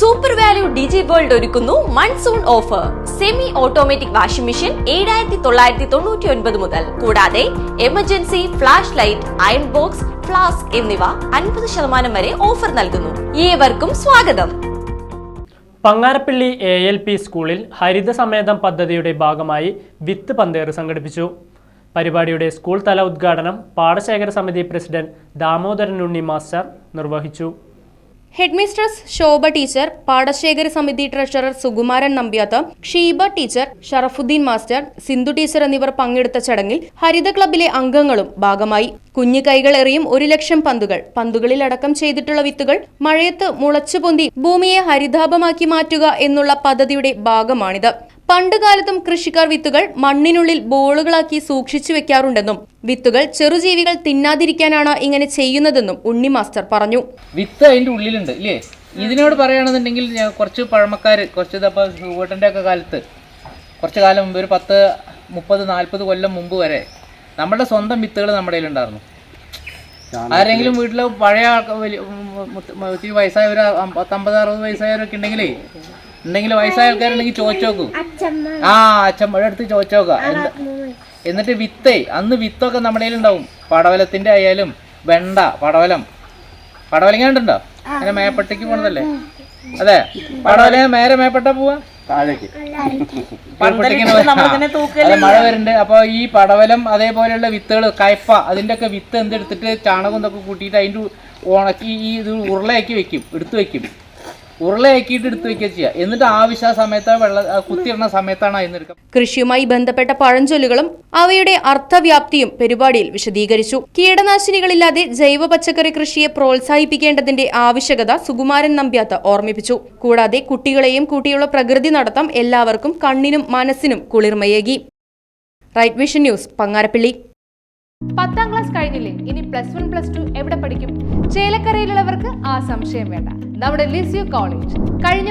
Super value digi world ഒരുക്കുന്നു monsoon offer semi automatic washing machine ഏഴായിരത്തി തൊള്ളായിരത്തി തൊണ്ണൂറ്റി ഒൻപത് മുതൽ. കൂടാതെ emergency flash light iron box flask എന്നിവ അൻപത് ശതമാനം വരെ ഓഫർ നൽകുന്നു. ഏവർക്കും സ്വാഗതം. പങ്ങാരപ്പള്ളി എ എൽ പി സ്കൂളിൽ ഹരിത സമേതം പദ്ധതിയുടെ ഭാഗമായി വിത്ത് പന്തേറ് സംഘടിപ്പിച്ചു. പരിപാടിയുടെ സ്കൂൾ തല ഉദ്ഘാടനം പാടശേഖര സമിതി പ്രസിഡന്റ് ദാമോദരൻ ഉണ്ണി മാസ്റ്റർ നിർവഹിച്ചു. ഹെഡ്മിസ്ട്രസ് ശോഭ ടീച്ചർ പാടശേഖര സമിതി treasurer Sukumaran Nambiath Sheeba teacher Sharafuddin master Sindhu teacher എന്നിവർ പങ്കെടുത്ത ചടങ്ങിൽ ഹരിത ക്ലബിലെ അംഗങ്ങളും ഭാഗമായി. കുഞ്ഞു കൈകൾ എറിയും ഒരു ലക്ഷം പന്തുകൾ. പന്തുകളിൽ അടക്കം ചെയ്തിട്ടുള്ള വിത്തുകൾ മഴയത്ത് മുളച്ചുപൊന്തി ഭൂമിയെ ഹരിതാപമാക്കി മാറ്റുക എന്നുള്ള പദ്ധതിയുടെ ഭാഗമാണിത്. പണ്ടുകാലത്തും കൃഷിക്കാർ വിത്തുകൾ മണ്ണിനുള്ളിൽ ബോളുകളാക്കി സൂക്ഷിച്ചു വെക്കാറുണ്ടെന്നും വിത്തുകൾ ചെറുജീവികൾ തിന്നാതിരിക്കാനാണ് ഇങ്ങനെ ചെയ്യുന്നതെന്നും ഉണ്ണി മാസ്റ്റർ പറഞ്ഞു വിത്ത് അതിന്റെ ഉള്ളിലുണ്ട് ഇല്ലേ ഇതിനോട് പറയുകയാണെന്നുണ്ടെങ്കിൽ കുറച്ച് പഴമക്കാർ കുറച്ച് ഇതപ്പോൾ ഒക്കെ കാലത്ത് കുറച്ച് കാലം മുമ്പ് ഒരു പത്ത് മുപ്പത് നാൽപ്പത് കൊല്ലം മുമ്പ് വരെ നമ്മുടെ സ്വന്തം വിത്തുകൾ നമ്മുടെ ഉണ്ടായിരുന്നു ആരെങ്കിലും വീട്ടിൽ പഴയ ആൾക്ക് വലിയ ഉം, മുത്ത് മ- ഇത്തിരി വയസ്സായ ഒരു പത്തമ്പത് അറുപത് വയസ്സായവരൊക്കെ ഉണ്ടെങ്കിലേ ഉണ്ടെങ്കിൽ വയസ്സായ ആൾക്കാരുണ്ടെങ്കിൽ ചോദിച്ചോക്കൂ. ആ അച്ഛമ്മയുടെ അടുത്ത് ചോദിച്ചോക്കാം. എന്നിട്ട് വിത്തേ അന്ന് വിത്തൊക്കെ നമ്മുടെ ഉണ്ടാവും. പടവലത്തിന്റെ ആയാലും വെണ്ട പടവലം. പടവലങ്ങ കണ്ടുണ്ടോ അങ്ങനെ മേപ്പട്ടേക്ക് പോണതല്ലേ? അതെ. പടവല നേരെ മേപ്പെട്ട പോവാ? മഴ വരുന്നുണ്ട് അപ്പൊ ഈ പടവലം അതേപോലെയുള്ള വിത്തുകൾ കയ്പ അതിന്റെ ഒക്കെ വിത്ത് എന്തെടുത്തിട്ട് ചാണകം ഇതൊക്കെ കൂട്ടിയിട്ട് അതിന്റെ ഉണക്കി ഈ ഇത് ഉരുളയാക്കി വെക്കും. എടുത്തു വെക്കും. ഉരുളയാക്കിയിട്ട് എടുത്തു വെക്കുക ചെയ്യുക എന്നിട്ട് ആവശ്യ സമയത്ത് വെള്ള കുത്തിയിടുന്ന സമയത്താണ് അതിന് എടുക്കുക കൃഷിയുമായി ബന്ധപ്പെട്ട പഴഞ്ചൊല്ലുകളും അവയുടെ അർത്ഥവ്യാപ്തിയും പരിപാടിയിൽ വിശദീകരിച്ചു. കീടനാശിനികളില്ലാതെ ജൈവ പച്ചക്കറി കൃഷിയെ പ്രോത്സാഹിപ്പിക്കേണ്ടതിന്റെ ആവശ്യകത സുകുമാരൻ നമ്പ്യാത്ത ഓർമ്മിപ്പിച്ചു. കൂടാതെ കുട്ടികളെയും കൂട്ടിയുള്ള പ്രകൃതി നടത്തം എല്ലാവർക്കും കണ്ണിനും മനസ്സിനും കുളിർമയേകി. Right Vision News Pangarappally. പത്താം ക്ലാസ് കഴിഞ്ഞില്ലേ? ഇനി പ്ലസ് വൺ പ്ലസ് ടു എവിടെ പഠിക്കും? ചേലക്കരയിലുള്ളവർക്ക് ആ സംശയം വേണ്ട. നമ്മുടെ ലിസ്യു കോളേജ്. കഴിഞ്ഞ